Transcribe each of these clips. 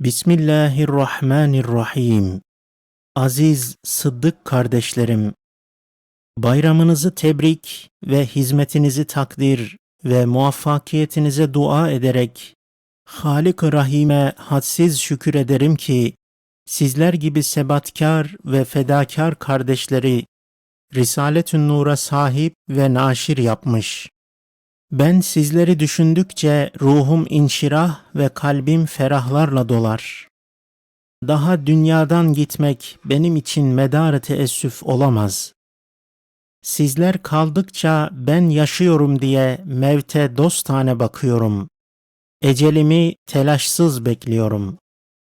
Bismillahirrahmanirrahim. Aziz Sıddık kardeşlerim, bayramınızı tebrik ve hizmetinizi takdir ve muvaffakiyetinize dua ederek Halik-ı Rahim'e hadsiz şükür ederim ki sizler gibi sebatkar ve fedakar kardeşleri Risaletün Nur'a sahip ve naşir yapmış. Ben sizleri düşündükçe ruhum inşirah ve kalbim ferahlarla dolar. Daha dünyadan gitmek benim için medarı teessüf olamaz. Sizler kaldıkça ben yaşıyorum diye mevte dostane bakıyorum. Ecelimi telaşsız bekliyorum.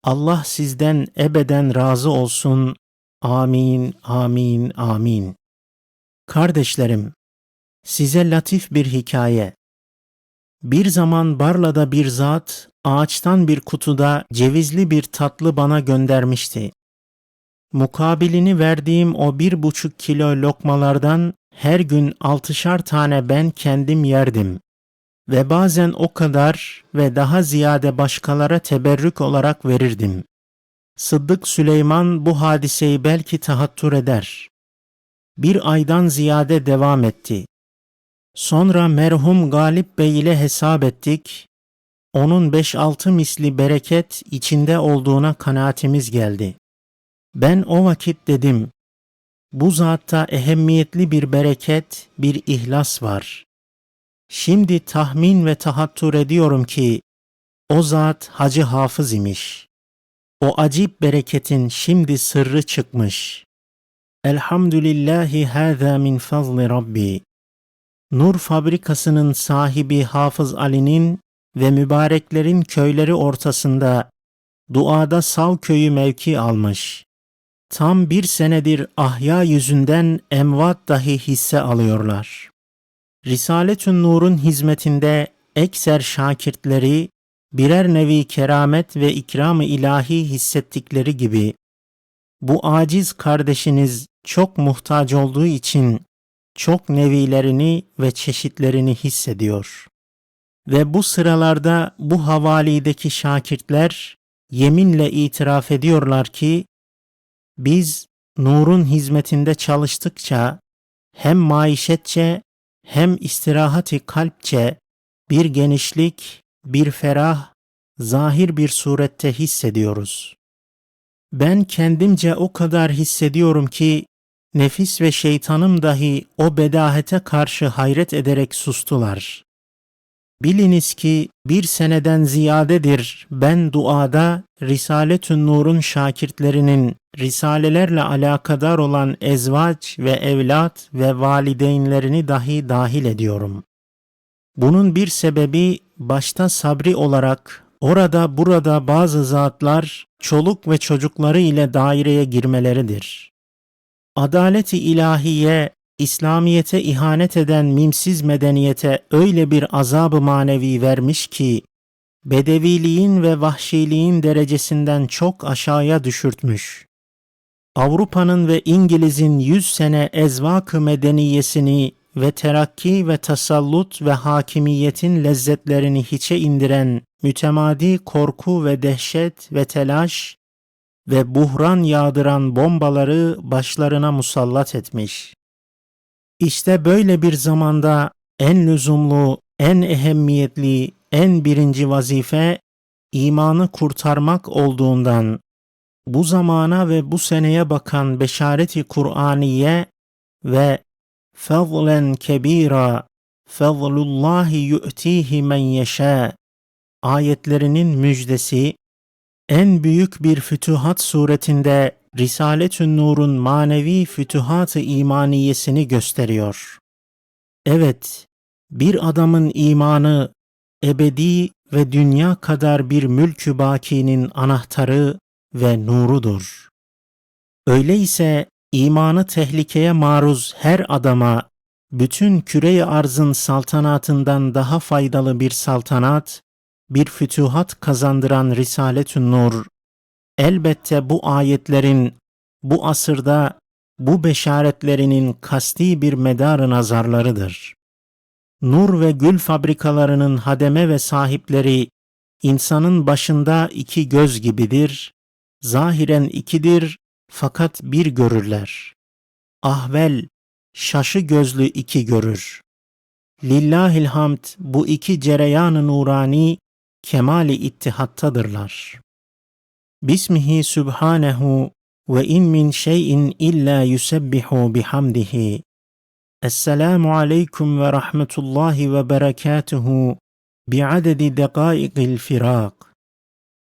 Allah sizden ebeden razı olsun. Amin, amin, amin. Kardeşlerim, Size latif bir hikaye. Bir zaman Barla'da bir zat ağaçtan bir kutuda cevizli bir tatlı bana göndermişti. Mukabilini verdiğim o bir buçuk kilo lokmalardan her gün altışar tane ben kendim yerdim. Ve bazen o kadar ve daha ziyade başkalara teberrük olarak verirdim. Sıddık Süleyman bu hadiseyi belki tahattür eder. Bir aydan ziyade devam etti. Sonra merhum Galip Bey ile hesap ettik. Onun beş altı misli bereket içinde olduğuna kanaatimiz geldi. Ben o vakit dedim, bu zatta ehemmiyetli bir bereket, bir ihlas var. Şimdi tahmin ve tahattür ediyorum ki o zat Hacı Hafız imiş. O acip bereketin şimdi sırrı çıkmış. Elhamdülillahi hâzâ min fazli Rabbi. Nur fabrikasının sahibi Hafız Ali'nin ve mübareklerin köyleri ortasında duada Sav köyü mevki almış. Tam bir senedir ahya yüzünden emvat dahi hisse alıyorlar. Risaletün Nur'un hizmetinde ekser şakirtleri birer nevi keramet ve ikram-ı ilahi hissettikleri gibi bu aciz kardeşiniz çok muhtaç olduğu için çok nevilerini ve çeşitlerini hissediyor. Ve bu sıralarda bu havalideki şakirtler yeminle itiraf ediyorlar ki biz nurun hizmetinde çalıştıkça hem maişetçe hem istirahati kalpçe bir genişlik, bir ferah, zahir bir surette hissediyoruz. Ben kendimce o kadar hissediyorum ki Nefis ve şeytanım dahi o bedahete karşı hayret ederek sustular. Biliniz ki bir seneden ziyadedir ben duada Risaletün Nur'un şakirtlerinin risalelerle alakadar olan ezvaç ve evlat ve valideynlerini dahi dahil ediyorum. Bunun bir sebebi başta sabri olarak orada burada bazı zatlar çoluk ve çocukları ile daireye girmeleridir adaleti ilahiye, İslamiyete ihanet eden mimsiz medeniyete öyle bir azabı manevi vermiş ki, bedeviliğin ve vahşiliğin derecesinden çok aşağıya düşürtmüş. Avrupa'nın ve İngiliz'in yüz sene ezvak-ı medeniyesini ve terakki ve tasallut ve hakimiyetin lezzetlerini hiçe indiren mütemadi korku ve dehşet ve telaş ve buhran yağdıran bombaları başlarına musallat etmiş. İşte böyle bir zamanda en lüzumlu, en ehemmiyetli, en birinci vazife imanı kurtarmak olduğundan bu zamana ve bu seneye bakan beşareti Kur'aniye ve fazlen kebira fazlullahi yu'tihi men yeşâ ayetlerinin müjdesi en büyük bir fütühat suretinde Risaletün Nur'un manevi fütühat-ı imaniyesini gösteriyor. Evet, bir adamın imanı ebedi ve dünya kadar bir mülkü bakinin anahtarı ve nurudur. Öyleyse imanı tehlikeye maruz her adama bütün küre arzın saltanatından daha faydalı bir saltanat bir fütühat kazandıran Risaletün Nur, elbette bu ayetlerin bu asırda bu beşaretlerinin kasti bir medar nazarlarıdır. Nur ve gül fabrikalarının hademe ve sahipleri insanın başında iki göz gibidir, zahiren ikidir fakat bir görürler. Ahvel, şaşı gözlü iki görür. Lillahil hamd bu iki cereyan-ı nurani kemali ittihattadırlar. Bismihi subhanehu ve in min şeyin illa yusebbihu bihamdihi. Esselamu aleyküm ve rahmetullahi ve berekatuhu bi'adedi dekâikil firak.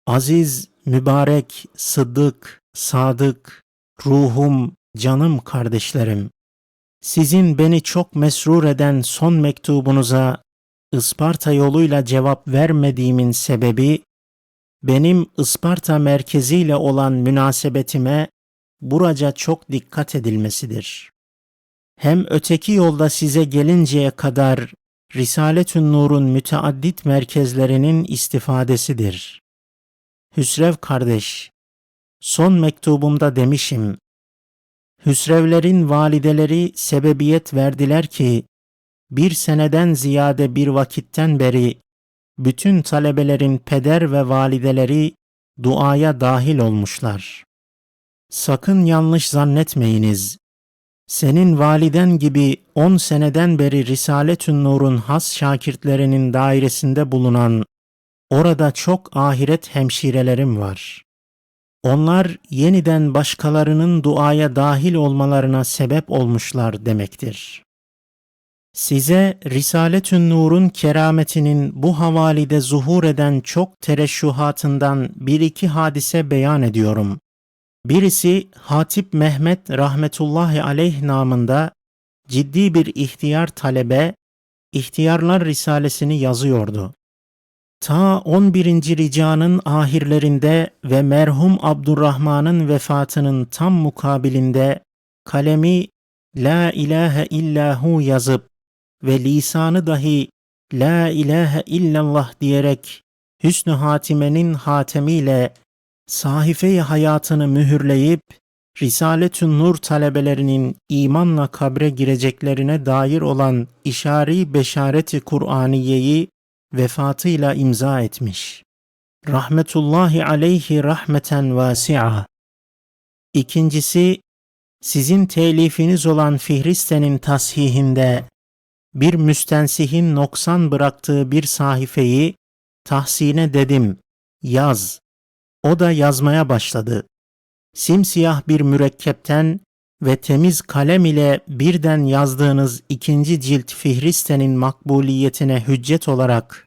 Aziz, mübarek, sıddık, sadık, ruhum, canım kardeşlerim. Sizin beni çok mesrur eden son mektubunuza Isparta yoluyla cevap vermediğimin sebebi benim Isparta merkeziyle olan münasebetime buraca çok dikkat edilmesidir. Hem öteki yolda size gelinceye kadar Risaletün Nur'un müteaddit merkezlerinin istifadesidir. Hüsrev kardeş, son mektubumda demişim, Hüsrevlerin valideleri sebebiyet verdiler ki, bir seneden ziyade bir vakitten beri bütün talebelerin peder ve valideleri duaya dahil olmuşlar. Sakın yanlış zannetmeyiniz. Senin validen gibi on seneden beri Risaletün Nur'un has şakirtlerinin dairesinde bulunan, orada çok ahiret hemşirelerim var. Onlar yeniden başkalarının duaya dahil olmalarına sebep olmuşlar demektir. Size Risaletün Nur'un kerametinin bu havalide zuhur eden çok tereşşuhatından bir iki hadise beyan ediyorum. Birisi Hatip Mehmet rahmetullahi aleyh namında ciddi bir ihtiyar talebe İhtiyarlar Risalesini yazıyordu. Ta 11. ricanın ahirlerinde ve merhum Abdurrahman'ın vefatının tam mukabilinde kalemi La ilahe illahu yazıp ve lisanı dahi La ilahe illallah diyerek hüsnü hatimenin hatemiyle sahifeyi hayatını mühürleyip Risaletün Nur talebelerinin imanla kabre gireceklerine dair olan işari beşareti Kur'aniyeyi vefatıyla imza etmiş. Rahmetullahi aleyhi rahmeten vasi'a. İkincisi, sizin telifiniz olan Fihriste'nin tasihinde bir müstensihin noksan bıraktığı bir sahifeyi tahsine dedim, yaz. O da yazmaya başladı. Simsiyah bir mürekkepten ve temiz kalem ile birden yazdığınız ikinci cilt Fihriste'nin makbuliyetine hüccet olarak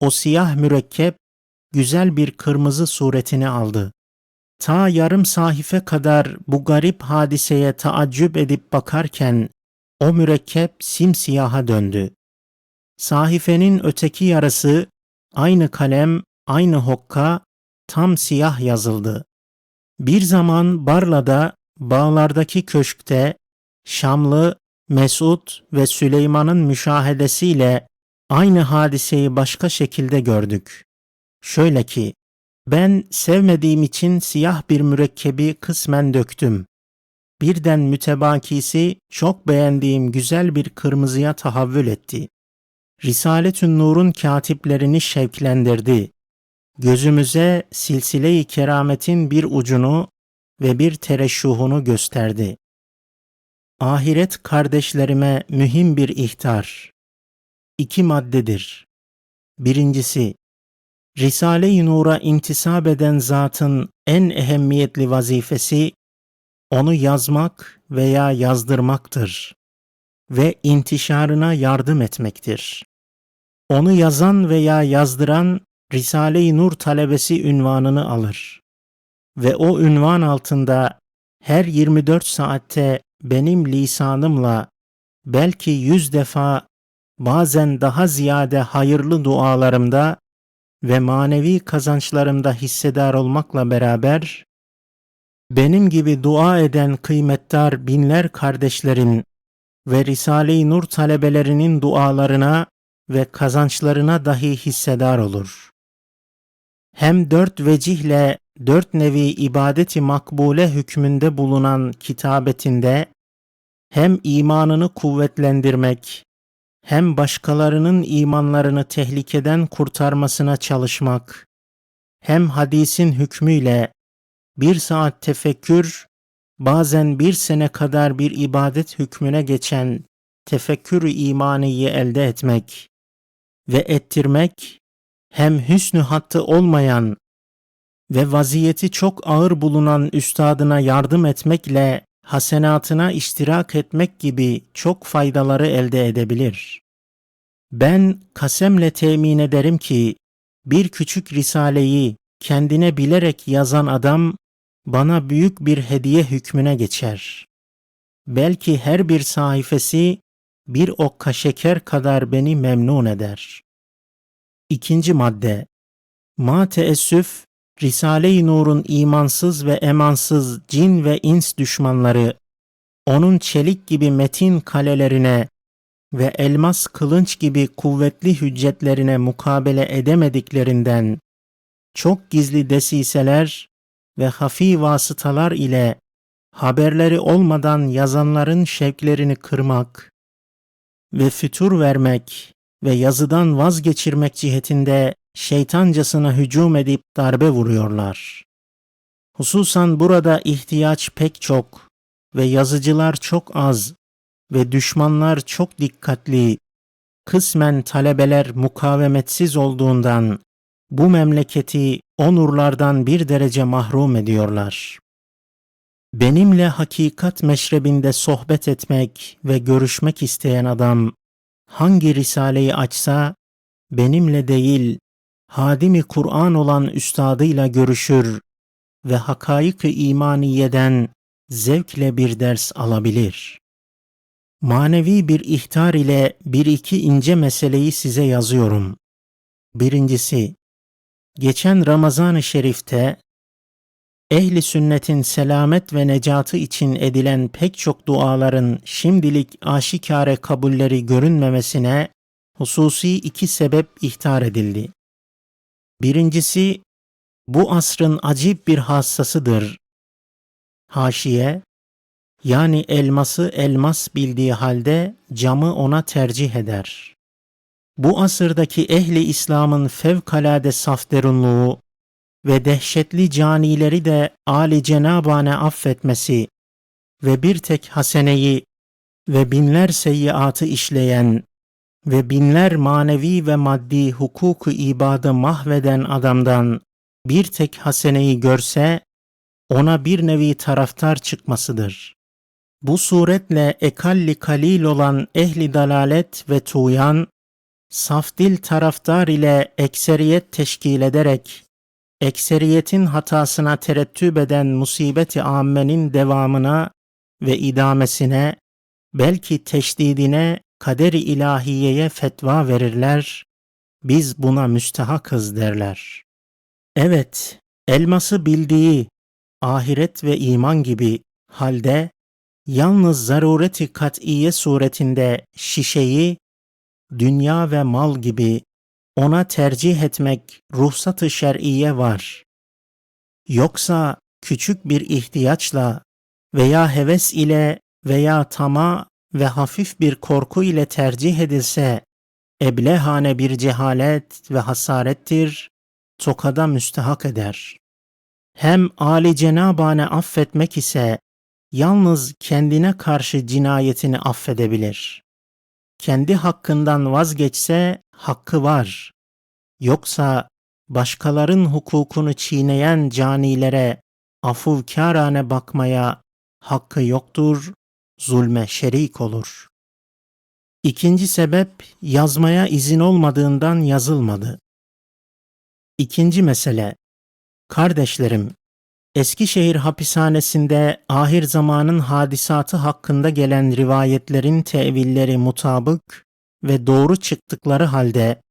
o siyah mürekkep güzel bir kırmızı suretini aldı. Ta yarım sahife kadar bu garip hadiseye taaccüp edip bakarken o mürekkep simsiyaha döndü. Sahifenin öteki yarısı aynı kalem, aynı hokka tam siyah yazıldı. Bir zaman Barla'da bağlardaki köşkte Şamlı, Mesud ve Süleyman'ın müşahedesiyle aynı hadiseyi başka şekilde gördük. Şöyle ki, ben sevmediğim için siyah bir mürekkebi kısmen döktüm. Birden mütebakisi çok beğendiğim güzel bir kırmızıya tahavvül etti. Risaletün Nur'un katiplerini şevklendirdi. Gözümüze silsile-i kerametin bir ucunu ve bir tereşşuhunu gösterdi. Ahiret kardeşlerime mühim bir ihtar. İki maddedir. Birincisi, Risale-i Nur'a intisap eden zatın en ehemmiyetli vazifesi, onu yazmak veya yazdırmaktır ve intişarına yardım etmektir. Onu yazan veya yazdıran Risale-i Nur talebesi ünvanını alır ve o ünvan altında her 24 saatte benim lisanımla belki yüz defa bazen daha ziyade hayırlı dualarımda ve manevi kazançlarımda hissedar olmakla beraber benim gibi dua eden kıymetdar binler kardeşlerin ve Risale-i Nur talebelerinin dualarına ve kazançlarına dahi hissedar olur. Hem dört vecihle dört nevi ibadeti makbule hükmünde bulunan kitabetinde hem imanını kuvvetlendirmek hem başkalarının imanlarını tehlikeden kurtarmasına çalışmak, hem hadisin hükmüyle bir saat tefekkür, bazen bir sene kadar bir ibadet hükmüne geçen tefekkür imaniyi elde etmek ve ettirmek, hem hüsnü hattı olmayan ve vaziyeti çok ağır bulunan üstadına yardım etmekle hasenatına iştirak etmek gibi çok faydaları elde edebilir. Ben kasemle temin ederim ki bir küçük risaleyi kendine bilerek yazan adam bana büyük bir hediye hükmüne geçer. Belki her bir sayfası bir okka şeker kadar beni memnun eder. İkinci madde Ma teessüf Risale-i Nur'un imansız ve emansız cin ve ins düşmanları, onun çelik gibi metin kalelerine ve elmas kılınç gibi kuvvetli hüccetlerine mukabele edemediklerinden, çok gizli desiseler ve hafi vasıtalar ile haberleri olmadan yazanların şevklerini kırmak ve fütur vermek ve yazıdan vazgeçirmek cihetinde şeytancasına hücum edip darbe vuruyorlar. Hususan burada ihtiyaç pek çok ve yazıcılar çok az ve düşmanlar çok dikkatli, kısmen talebeler mukavemetsiz olduğundan bu memleketi o nurlardan bir derece mahrum ediyorlar. Benimle hakikat meşrebinde sohbet etmek ve görüşmek isteyen adam hangi risaleyi açsa benimle değil hadimi Kur'an olan üstadıyla görüşür ve hakaik-ı imaniyeden zevkle bir ders alabilir. Manevi bir ihtar ile bir iki ince meseleyi size yazıyorum. Birincisi, geçen Ramazan-ı Şerif'te ehli sünnetin selamet ve necatı için edilen pek çok duaların şimdilik aşikare kabulleri görünmemesine hususi iki sebep ihtar edildi. Birincisi, bu asrın acip bir hassasıdır. Haşiye, yani elması elmas bildiği halde camı ona tercih eder. Bu asırdaki ehli İslam'ın fevkalade safderunluğu ve dehşetli canileri de Ali Cenabane affetmesi ve bir tek haseneyi ve binler seyyiatı işleyen ve binler manevi ve maddi hukuku ibadı mahveden adamdan bir tek haseneyi görse ona bir nevi taraftar çıkmasıdır. Bu suretle ekalli kalil olan ehli dalalet ve tuyan, saf dil taraftar ile ekseriyet teşkil ederek, ekseriyetin hatasına terettüp eden musibeti ammenin devamına ve idamesine, belki teşdidine kader-i ilahiyeye fetva verirler, biz buna müstehakız derler. Evet, elması bildiği ahiret ve iman gibi halde yalnız zarureti kat'iye suretinde şişeyi dünya ve mal gibi ona tercih etmek ruhsatı şer'iye var. Yoksa küçük bir ihtiyaçla veya heves ile veya tama ve hafif bir korku ile tercih edilse eblehane bir cehalet ve hasarettir, tokada müstehak eder. Hem Ali Cenabane affetmek ise yalnız kendine karşı cinayetini affedebilir. Kendi hakkından vazgeçse hakkı var. Yoksa başkaların hukukunu çiğneyen canilere afuvkârane bakmaya hakkı yoktur zulme şerik olur. İkinci sebep yazmaya izin olmadığından yazılmadı. İkinci mesele Kardeşlerim, Eskişehir hapishanesinde ahir zamanın hadisatı hakkında gelen rivayetlerin tevilleri mutabık ve doğru çıktıkları halde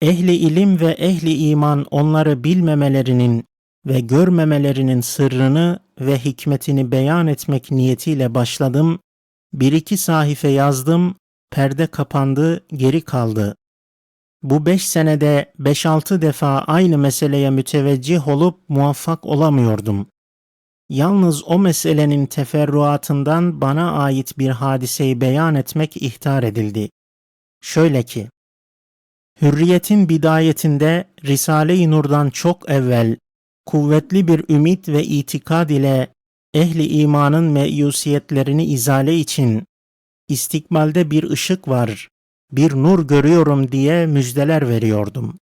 ehli ilim ve ehli iman onları bilmemelerinin ve görmemelerinin sırrını ve hikmetini beyan etmek niyetiyle başladım. Bir iki sahife yazdım, perde kapandı, geri kaldı. Bu beş senede beş altı defa aynı meseleye müteveccih olup muvaffak olamıyordum. Yalnız o meselenin teferruatından bana ait bir hadiseyi beyan etmek ihtar edildi. Şöyle ki, Hürriyetin bidayetinde Risale-i Nur'dan çok evvel kuvvetli bir ümit ve itikad ile ehli imanın meyusiyetlerini izale için istikbalde bir ışık var, bir nur görüyorum diye müjdeler veriyordum.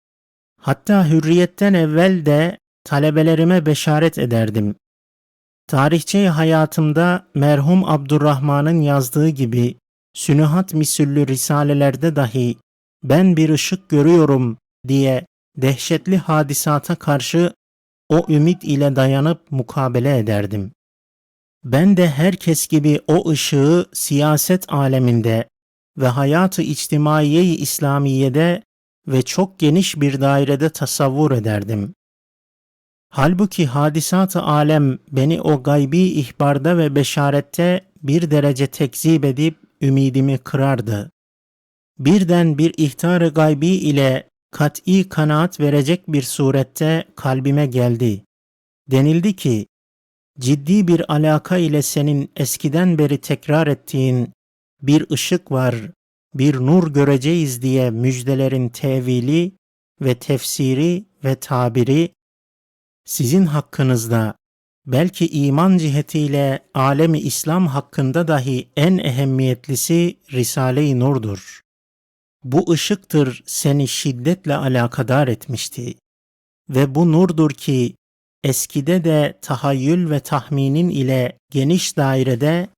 Hatta hürriyetten evvel de talebelerime beşaret ederdim. Tarihçe hayatımda merhum Abdurrahman'ın yazdığı gibi sünühat misüllü risalelerde dahi ben bir ışık görüyorum diye dehşetli hadisata karşı o ümit ile dayanıp mukabele ederdim. Ben de herkes gibi o ışığı siyaset aleminde ve hayatı içtimaiye-i İslamiye'de ve çok geniş bir dairede tasavvur ederdim. Halbuki hadisat-ı alem beni o gaybi ihbarda ve beşarette bir derece tekzip edip ümidimi kırardı. Birden bir ihtar-ı gaybi ile kat'i kanaat verecek bir surette kalbime geldi. Denildi ki, ciddi bir alaka ile senin eskiden beri tekrar ettiğin bir ışık var, bir nur göreceğiz diye müjdelerin tevili ve tefsiri ve tabiri sizin hakkınızda belki iman cihetiyle alemi İslam hakkında dahi en ehemmiyetlisi Risale-i Nur'dur. Bu ışıktır seni şiddetle alakadar etmişti. Ve bu nurdur ki eskide de tahayyül ve tahminin ile geniş dairede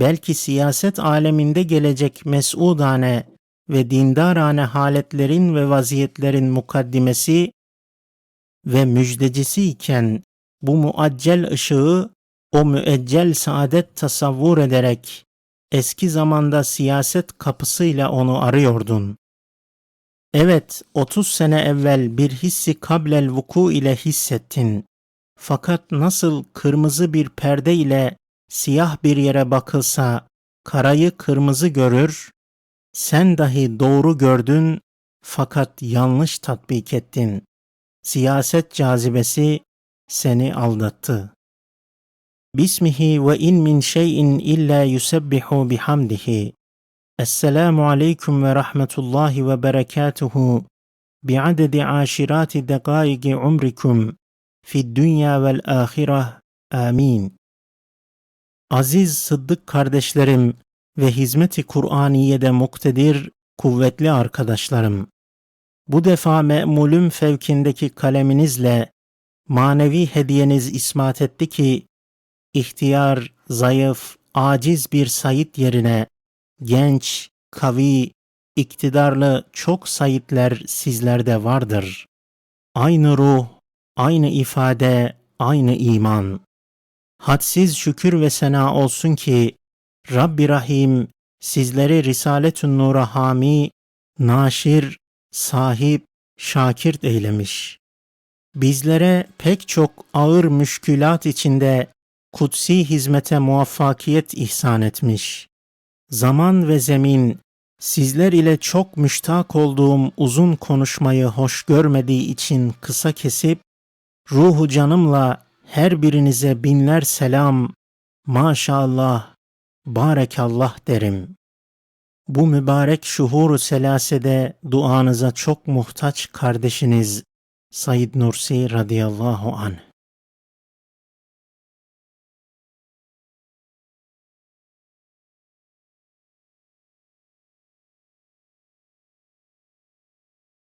belki siyaset aleminde gelecek mesudane ve dindarane haletlerin ve vaziyetlerin mukaddimesi ve müjdecisi iken bu muaccel ışığı o müeccel saadet tasavvur ederek eski zamanda siyaset kapısıyla onu arıyordun. Evet, 30 sene evvel bir hissi kablel vuku ile hissettin. Fakat nasıl kırmızı bir perde ile siyah bir yere bakılsa karayı kırmızı görür, sen dahi doğru gördün fakat yanlış tatbik ettin. Siyaset cazibesi seni aldattı. Bismihi ve in min şeyin illa yusebbihu bihamdihi. Esselamu aleyküm ve rahmetullahi ve berekatuhu. Bi'adedi aşirati dekâigi umrikum. Fid dünya vel ahireh. Amin. Aziz Sıddık kardeşlerim ve hizmeti Kur'aniye'de muktedir, kuvvetli arkadaşlarım. Bu defa me'mulüm fevkindeki kaleminizle manevi hediyeniz ismat etti ki, ihtiyar, zayıf, aciz bir sayit yerine genç, kavi, iktidarlı çok sayitler sizlerde vardır. Aynı ruh, aynı ifade, aynı iman. Hadsiz şükür ve sena olsun ki Rabbi Rahim sizleri Risaletün Nur'a hami, naşir, sahip, şakirt eylemiş. Bizlere pek çok ağır müşkülat içinde kutsi hizmete muvaffakiyet ihsan etmiş. Zaman ve zemin sizler ile çok müştak olduğum uzun konuşmayı hoş görmediği için kısa kesip ruhu canımla her birinize binler selam, maşallah, barekallah derim. Bu mübarek şuhuru selasede duanıza çok muhtaç kardeşiniz Said Nursi radıyallahu anh.